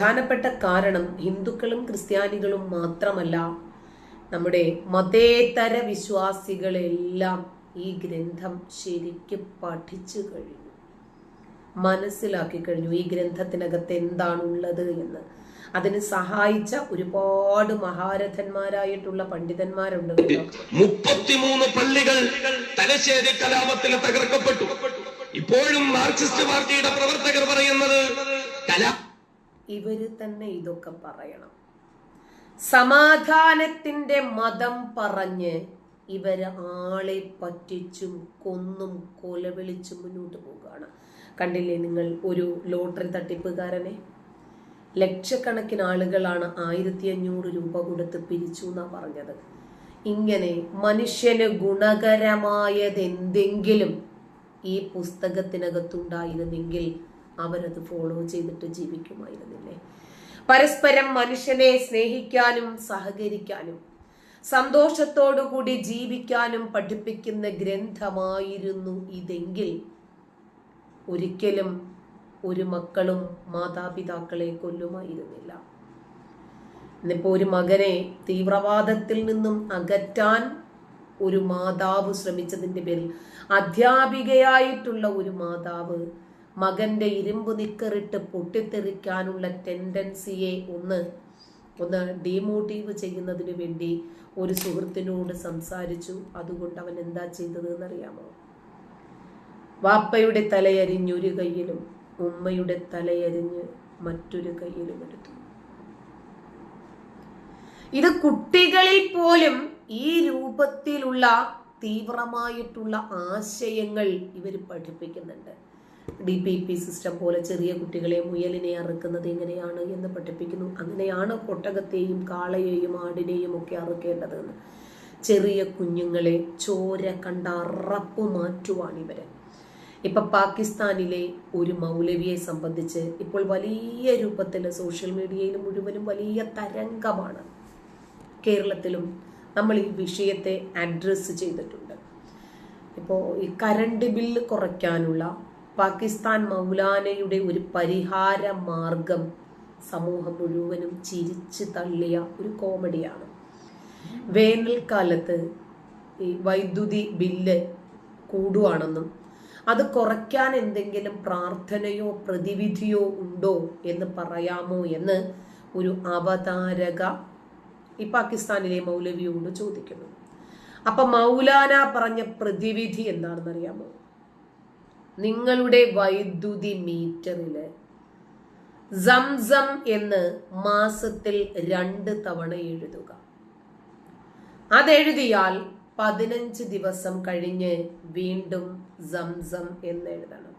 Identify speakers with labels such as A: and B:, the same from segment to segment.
A: പ്രധാനപ്പെട്ട കാരണം ഹിന്ദുക്കളും ക്രിസ്ത്യാനികളും മാത്രമല്ല നമ്മുടെ മതേതര വിശ്വാസികളെല്ലാം ഈ ഗ്രന്ഥം ശരിക്കും പഠിച്ചു കഴിഞ്ഞു. മനസ്സിലാക്കി കഴിഞ്ഞു ഈ ഗ്രന്ഥത്തിനകത്ത് എന്താണുള്ളത് എന്ന്. അതിന് സഹായിച്ച ഒരുപാട് മഹാരഥന്മാരായിട്ടുള്ള പണ്ഡിതന്മാരുണ്ട്
B: മുപ്പത്തിമൂന്ന് പള്ളികൾ തലശ്ശേരി കലാപത്തിൽ തകർക്കപ്പെട്ടു. ഇപ്പോഴും മാർക്സിസ്റ്റ് പാർട്ടിയുടെ പ്രവർത്തകർ പറയുന്നത് കലാ
A: ഇവർ തന്നെ ഇതൊക്കെ പറയണം. സമാധാനത്തിന്റെ മതം പറഞ്ഞ് ഇവർ ആളെ പറ്റിച്ചും കൊന്നും കൊലവിളിച്ചും മുന്നോട്ട് പോവുകയാണ്. കണ്ടില്ലേ നിങ്ങൾ ഒരു ലോട്ടറി തട്ടിപ്പുകാരനെ? ലക്ഷക്കണക്കിന് ആളുകളാണ് ആയിരത്തി അഞ്ഞൂറ് രൂപ കൊടുത്ത് പിരിച്ചു എന്നാ പറഞ്ഞത്. ഇങ്ങനെ മനുഷ്യന് ഗുണകരമായതെന്തെങ്കിലും ഈ പുസ്തകത്തിനകത്തുണ്ടായിരുന്നെങ്കിൽ അവരത് ഫോളോ ചെയ്തിട്ട് ജീവിക്കുമായിരുന്നില്ലേ? പരസ്പരം മനുഷ്യനെ സ്നേഹിക്കാനും സഹകരിക്കാനും സന്തോഷത്തോടുകൂടി ജീവിക്കാനും പഠിപ്പിക്കുന്ന ഗ്രന്ഥമായിരുന്നു ഇതെങ്കിൽ ഒരിക്കലും ഒരു മക്കളും മാതാപിതാക്കളെ കൊല്ലുമായിരുന്നില്ല. ഇന്നിപ്പോ ഒരു മകനെ തീവ്രവാദത്തിൽ നിന്നും അകറ്റാൻ ഒരു മാതാവ് ശ്രമിച്ചതിന്റെ പേരിൽ അധ്യാപികയായിട്ടുള്ള ഒരു മാതാവ് മകന്റെ ഇരുമ്പ് നിക്കറിട്ട് പൊട്ടിത്തെറിക്കാനുള്ള ടെൻഡൻസിയെ ഒന്ന് ഒന്ന് ഡീമോട്ടീവ് ചെയ്യുന്നതിന് വേണ്ടി ഒരു സുഹൃത്തിനോട് സംസാരിച്ചു. അതുകൊണ്ട് അവൻ എന്താ ചെയ്തത് എന്നറിയാമോ വാപ്പയുടെ തലയരിഞ്ഞൊരു കയ്യിലും ഉമ്മയുടെ തലയരിഞ്ഞ് മറ്റൊരു കയ്യിലും എടുത്തു. ഇത് കുട്ടികളിൽ പോലും ഈ രൂപത്തിലുള്ള തീവ്രമായിട്ടുള്ള ആശയങ്ങൾ ഇവർ പഠിപ്പിക്കുന്നുണ്ട്. ഡി പി പി സിസ്റ്റം പോലെ ചെറിയ കുട്ടികളെ മുയലിനെ അറുക്കുന്നത് എങ്ങനെയാണ് എന്ന് പഠിപ്പിക്കുന്നു. അങ്ങനെയാണ് ഒട്ടകത്തെയും കാളയെയും ആടിനെയും ഒക്കെ അറുക്കേണ്ടതെന്ന്. ചെറിയ കുഞ്ഞുങ്ങളെ ചോര കണ്ട അറപ്പ് മാറ്റുവാണ് ഇവരെ. ഇപ്പൊ പാകിസ്ഥാനിലെ ഒരു മൗലവിയെ സംബന്ധിച്ച് ഇപ്പോൾ വലിയ രൂപത്തിൽ സോഷ്യൽ മീഡിയയിൽ മുഴുവനും വലിയ തരംഗമാണ്. കേരളത്തിലും നമ്മൾ ഈ വിഷയത്തെ അഡ്രസ്സ് ചെയ്തിട്ടുണ്ട്. ഇപ്പോൾ ഈ കറണ്ട് ബില്ല് കുറയ്ക്കാനുള്ള പാകിസ്ഥാൻ മൗലാനയുടെ ഒരു പരിഹാര മാർഗം സമൂഹം മുഴുവനും ചിരിച്ചു തള്ളിയ ഒരു കോമഡിയാണ്. വേനൽക്കാലത്ത് ഈ വൈദ്യുതി ബില്ല് കൂടുവാണെന്നും അത് കുറയ്ക്കാൻ എന്തെങ്കിലും പ്രാർത്ഥനയോ പ്രതിവിധിയോ ഉണ്ടോ എന്ന് പറയാമോ എന്ന് ഒരു അവതാരക ഈ പാകിസ്ഥാനിലെ മൗലവിയോട് ചോദിക്കുന്നു. അപ്പൊ മൗലാന പറഞ്ഞ പ്രതിവിധി എന്താണെന്ന് അറിയാമോ നിങ്ങളുടെ വൈദ്യുതി മീറ്ററിൽ സംസം എന്ന് മാസത്തിൽ രണ്ട് തവണ എഴുതുക. അതെഴുതിയാൽ പതിനഞ്ച് ദിവസം കഴിഞ്ഞ് വീണ്ടും സംസം എന്ന് എഴുതണം.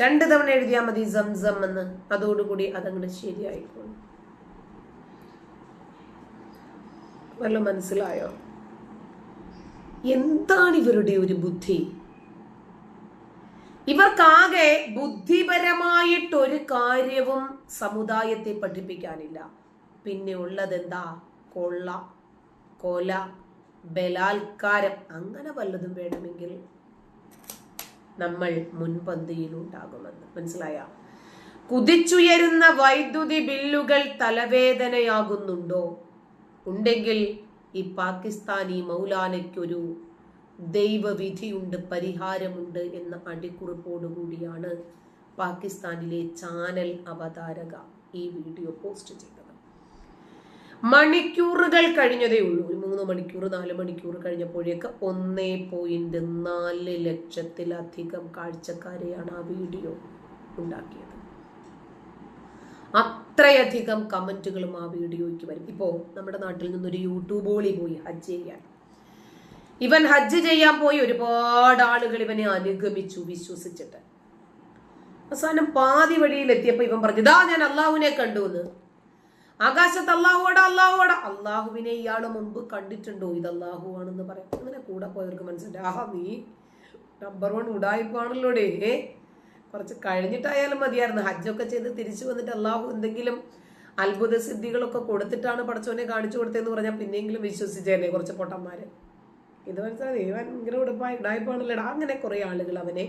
A: രണ്ട് തവണ എഴുതിയാൽ മതി സംസം എന്ന്. അതോടുകൂടി അതങ്ങോട്ട് ശരിയായിക്കോളും. വല്ല മനസ്സിലായോ? എന്താണ് ഇവരുടെ ഒരു ബുദ്ധി? ഇവർക്കാകെ ബുദ്ധിപരമായിട്ടൊരു കാര്യവും സമുദായത്തെ പഠിപ്പിക്കാനില്ല. പിന്നെ ഉള്ളതെന്താ? കൊള്ള കൊല ബലാത്കാരം അങ്ങനെ വല്ലതും വേണമെങ്കിൽ നമ്മൾ മുൻപന്തിയിൽ മുൻപന്തിയിലുണ്ടാകുമെന്ന്. മനസ്സിലായ? കുതിച്ചുയരുന്ന വൈദ്യുതി ബില്ലുകൾ തലവേദനയാകുന്നുണ്ടോ? ഉണ്ടെങ്കിൽ ഈ പാകിസ്ഥാനി മൗലാനയ്ക്കൊരു ദൈവവിധിയുണ്ട് പരിഹാരമുണ്ട് എന്ന അടിക്കുറിപ്പോടുകൂടിയാണ് പാകിസ്ഥാനിലെ ചാനൽ അവതാരക ഈ വീഡിയോ പോസ്റ്റ് ചെയ്തത്. മണിക്കൂറുകൾ കഴിഞ്ഞതേ ഉള്ളൂ. ഒരു മൂന്ന് മണിക്കൂർ നാല് മണിക്കൂർ കഴിഞ്ഞപ്പോഴേക്ക് ഒന്നേ പോയിന്റ് നാല് ലക്ഷത്തിലധികം കാഴ്ചക്കാരെയാണ് ആ വീഡിയോ ഉണ്ടാക്കിയത്. അത്രയധികം കമന്റുകളും ആ വീഡിയോയ്ക്ക് വരും. ഇപ്പോൾ നമ്മുടെ നാട്ടിൽ നിന്നൊരു യൂട്യൂബോളി പോയി ഹജ്ജ് ചെയ്യാൻ. ഇവൻ ഹജ്ജ് ചെയ്യാൻ പോയി ഒരുപാട് ആളുകൾ ഇവനെ അനുഗമിച്ചു വിശ്വസിച്ചിട്ട്. അവസാനം പാതി വഴിയിലെത്തിയപ്പോ ഇവൻ പറഞ്ഞു ഇതാ ഞാൻ അള്ളാഹുവിനെ കണ്ടു എന്ന് ആകാശത്ത് അള്ളാഹുവോട അള്ളാഹുവോട അള്ളാഹുവിനെ ഇയാൾ മുമ്പ് കണ്ടിട്ടുണ്ടോ? ഇത് അള്ളാഹു ആണെന്ന് പറയാം. അങ്ങനെ കൂടെ പോയവർക്ക് മനസ്സിലായി. ആഹാ നീ നമ്പർ വൺ ഉടായ്പാണല്ലോടേ. കുറച്ച് കഴിഞ്ഞിട്ടായാലും മതിയായിരുന്നു. ഹജ്ജൊക്കെ ചെയ്ത് തിരിച്ചു വന്നിട്ട് അള്ളാഹു എന്തെങ്കിലും അത്ഭുത സിദ്ധികളൊക്കെ കൊടുത്തിട്ടാണ് പടച്ചോനെ കാണിച്ചു കൊടുത്തതെന്ന് പറഞ്ഞാൽ പിന്നെയെങ്കിലും വിശ്വസിച്ചേനെ കുറച്ച് പൊട്ടന്മാര്. ഇത് മനസ്സിലായി ഇവൻ ഇങ്ങനെ ഉടപ്പായി അങ്ങനെ കുറേ ആളുകൾ അവനെ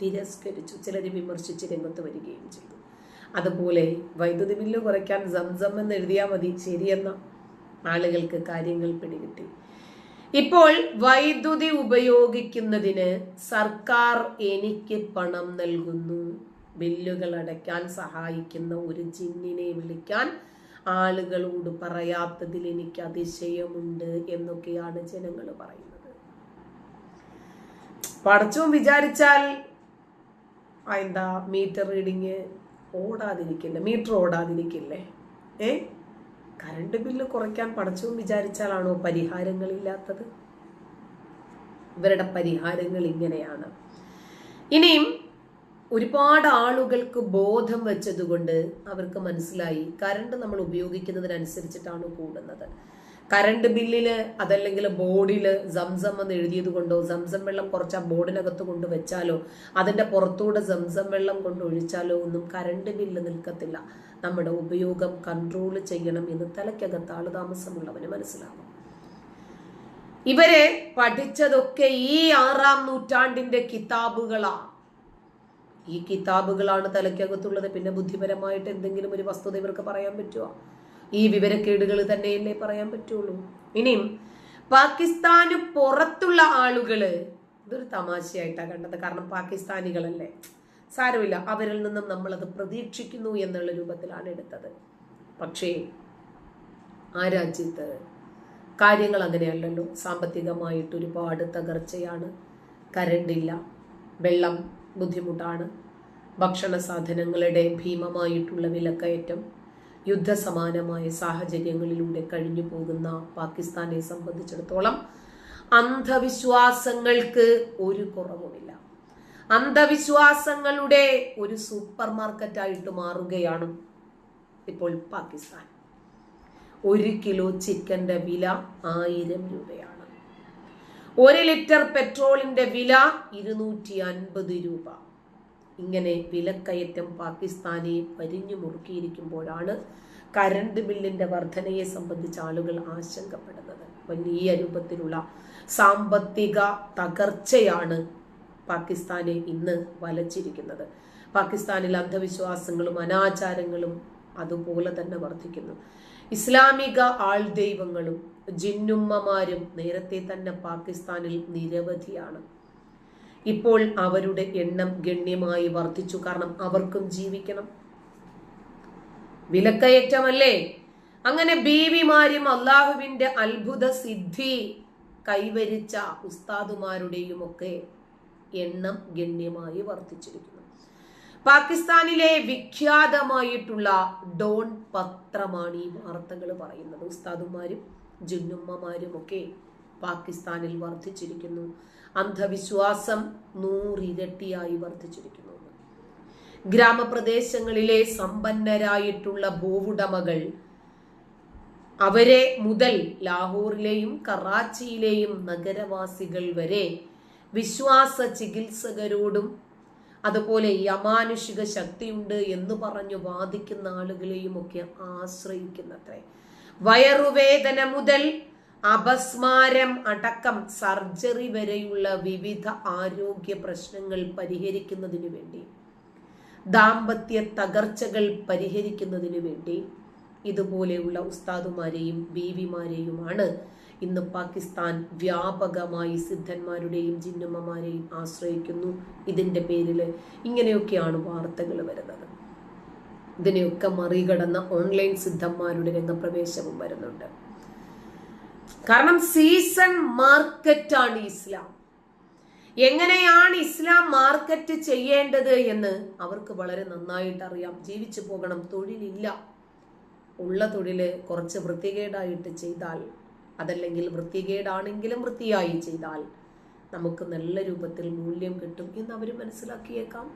A: തിരസ്കരിച്ചു ചിലർ വിമർശിച്ച് രംഗത്ത് വരികയും ചെയ്തു. അതുപോലെ വൈദ്യുതി ബില്ല് കുറയ്ക്കാൻ സംസം എന്ന് എഴുതിയാൽ മതി ശരിയെന്ന. ആളുകൾക്ക് കാര്യങ്ങൾ പിടികിട്ടി. ഇപ്പോൾ വൈദ്യുതി ഉപയോഗിക്കുന്നതിന് സർക്കാർ എനിക്ക് പണം നൽകുന്നു. ബില്ലുകൾ അടയ്ക്കാൻ സഹായിക്കുന്ന ഒരു ജിന്നിനെ വിളിക്കാൻ ആളുകളോട് പറയാത്തതിൽ എനിക്ക് അതിശയമുണ്ട് എന്നൊക്കെയാണ് ജനങ്ങൾ പറയുന്നത്. പഠിച്ചും വിചാരിച്ചാൽ എന്താ മീറ്റർ റീഡിങ് ഓടാതിരിക്കില്ല? മീറ്റർ ഓടാതിരിക്കില്ലേ? ഏ? കറണ്ട് ബില്ല് കുറയ്ക്കാൻ പടച്ചവും വിചാരിച്ചാലാണോ പരിഹാരങ്ങളില്ലാത്തത്? ഇവരുടെ പരിഹാരങ്ങൾ ഇങ്ങനെയാണ്. ഇനിയും ഒരുപാട് ആളുകൾക്ക് ബോധം വെച്ചതുകൊണ്ട് അവർക്ക് മനസ്സിലായി കറണ്ട് നമ്മൾ ഉപയോഗിക്കുന്നതിനനുസരിച്ചിട്ടാണ് കൂടുന്നത്. കറണ്ട് ബില്ലിൽ അതല്ലെങ്കിൽ ബോർഡിൽ സംസം എന്ന് എഴുതിയത് കൊണ്ടോ സംസം വെള്ളം കുറച്ച് ആ ബോർഡിനകത്ത് കൊണ്ട് വെച്ചാലോ അതിന്റെ പുറത്തൂടെ സംസം വെള്ളം കൊണ്ട് ഒഴിച്ചാലോ ഒന്നും കറണ്ട് ബില്ല് നിൽക്കത്തില്ല. നമ്മുടെ ഉപയോഗം കൺട്രോൾ ചെയ്യണം എന്ന് തലയ്ക്കകത്ത് ആൾ താമസമുള്ളവന് മനസ്സിലാവും ഇവരെ പഠിച്ചതൊക്കെ ഈ ആറാം നൂറ്റാണ്ടിന്റെ കിതാബുകളാ. ഈ കിതാബുകളാണ് തലയ്ക്കകത്തുള്ളത്. പിന്നെ ബുദ്ധിപരമായിട്ട് എന്തെങ്കിലും ഒരു വസ്തുത ഇവർക്ക് പറയാൻ പറ്റുമോ ഈ വിവരക്കേടുകൾ തന്നെയല്ലേ പറയാൻ പറ്റുള്ളൂ? ഇനിയും പാകിസ്ഥാന് പുറത്തുള്ള ആളുകൾ ഇതൊരു തമാശയായിട്ടാണ് കണ്ടത്. കാരണം പാകിസ്ഥാനികളല്ലേ. സാരമില്ല. അവരിൽ നിന്നും നമ്മളത് പ്രതീക്ഷിക്കുന്നു എന്നുള്ള രൂപത്തിലാണ് എടുത്തത്. പക്ഷേ ആ രാജ്യത്ത് കാര്യങ്ങൾ അങ്ങനെയല്ലല്ലോ. സാമ്പത്തികമായിട്ട് ഒരുപാട് തകർച്ചയാണ്. കരണ്ടില്ല വെള്ളം ബുദ്ധിമുട്ടാണ്. ഭക്ഷണ സാധനങ്ങളുടെ ഭീമമായിട്ടുള്ള വിലക്കയറ്റം. യുദ്ധസമാനമായ സാഹചര്യങ്ങളിലൂടെ കഴിഞ്ഞു പോകുന്ന പാകിസ്ഥാനെ സംബന്ധിച്ചിടത്തോളം അന്ധവിശ്വാസങ്ങൾക്ക് ഒരു കുറവുമില്ല. അന്ധവിശ്വാസങ്ങളുടെ ഒരു സൂപ്പർ മാർക്കറ്റായിട്ട് മാറുകയാണ് ഇപ്പോൾ പാകിസ്ഥാൻ. ഒരു കിലോ ചിക്കന്റെ വില ആയിരം രൂപയാണ്. ഒരു ലിറ്റർ പെട്രോളിന്റെ വില ഇരുന്നൂറ്റി അൻപത് രൂപ. ഇങ്ങനെ വിലക്കയറ്റം പാകിസ്ഥാനെ പരിഞ്ഞു മുറുക്കിയിരിക്കുമ്പോഴാണ് കരണ്ട് ബില്ലിന്റെ വർധനയെ സംബന്ധിച്ച് ആളുകൾ ആശങ്കപ്പെടുന്നത്. വലിയ രൂപത്തിലുള്ള സാമ്പത്തിക തകർച്ചയാണ് പാകിസ്ഥാനെ ഇന്ന് വലച്ചിരിക്കുന്നത്. പാകിസ്ഥാനിൽ അന്ധവിശ്വാസങ്ങളും അനാചാരങ്ങളും അതുപോലെ തന്നെ വർദ്ധിക്കുന്നു ഇസ്ലാമിക ആൾ ദൈവങ്ങളും ജിന്നുമ്മമാരും നേരത്തെ തന്നെ പാകിസ്ഥാനിൽ നിരവധിയാണ്. ഇപ്പോൾ അവരുടെ എണ്ണം ഗണ്യമായി വർദ്ധിച്ചു. കാരണം അവർക്കും ജീവിക്കണം. വിലക്കയറ്റമല്ലേ? അങ്ങനെ ബീവിമാരും അള്ളാഹുവിന്റെ അത്ഭുത സിദ്ധി കൈവരിച്ച ഉസ്താദുമാരുടെയും ഒക്കെ എണ്ണം ഗണ്യമായി വർദ്ധിച്ചിരിക്കുന്നു. പാകിസ്ഥാനിലെ വിഖ്യാതമായിട്ടുള്ള ഡോൺ പത്രമാണ് ഈ വാർത്തകൾ പറയുന്നത്. ഉസ്താദുമാരും ജുന്നുമ്മമാരും ഒക്കെ പാകിസ്ഥാനിൽ വർദ്ധിച്ചിരിക്കുന്നു. അന്ധവിശ്വാസം നൂറിരട്ടിയായി വർദ്ധിച്ചിരിക്കുന്നു. ഗ്രാമപ്രദേശങ്ങളിലെ സമ്പന്നരായിട്ടുള്ള ഭൂവുടമകൾ അവരെ മുതൽ ലാഹോറിലെയും കറാച്ചിയിലെയും നഗരവാസികൾ വരെ വിശ്വാസ ചികിത്സകരോടും അതുപോലെ യമാനുഷിക ശക്തിയുണ്ട് എന്ന് പറഞ്ഞു വാദിക്കുന്ന ആളുകളെയും ഒക്കെ ആശ്രയിക്കുന്നത്രേ. വയറുവേദന മുതൽ അപസ്മാരം അടക്കം സർജറി വരെയുള്ള വിവിധ ആരോഗ്യ പ്രശ്നങ്ങൾ പരിഹരിക്കുന്നതിനു വേണ്ടി ദാമ്പത്യ തകർച്ചകൾ പരിഹരിക്കുന്നതിനു വേണ്ടി ഇതുപോലെയുള്ള ഉസ്താദുമാരെയും ബീവിമാരെയുമാണ് ഇന്ന് പാകിസ്ഥാൻ വ്യാപകമായി സിദ്ധന്മാരുടെയും ജിന്നുമ്മമാരെയും ആശ്രയിക്കുന്നു. ഇതിന്റെ പേരിൽ ഇങ്ങനെയൊക്കെയാണ് വാർത്തകൾ വരുന്നത്. ഇതിനെയൊക്കെ മറികടന്ന ഓൺലൈൻ സിദ്ധന്മാരുടെ രംഗപ്രവേശവും വരുന്നുണ്ട്. കാരണം സീസൺ മാർക്കറ്റാണ് ഇസ്ലാം. എങ്ങനെയാണ് ഇസ്ലാം മാർക്കറ്റ് ചെയ്യേണ്ടത് എന്ന് അവർക്ക് വളരെ നന്നായിട്ട് അറിയാം ജീവിച്ചു പോകണം തൊഴിലില്ല. ഉള്ള തൊഴിൽ കുറച്ച് വൃത്തികേടായിട്ട് ചെയ്താൽ അതല്ലെങ്കിൽ വൃത്തികേടാണെങ്കിലും വൃത്തിയായി ചെയ്താൽ നമുക്ക് നല്ല രൂപത്തിൽ മൂല്യം കിട്ടും എന്ന് അവർ മനസ്സിലാക്കിയേക്കാം.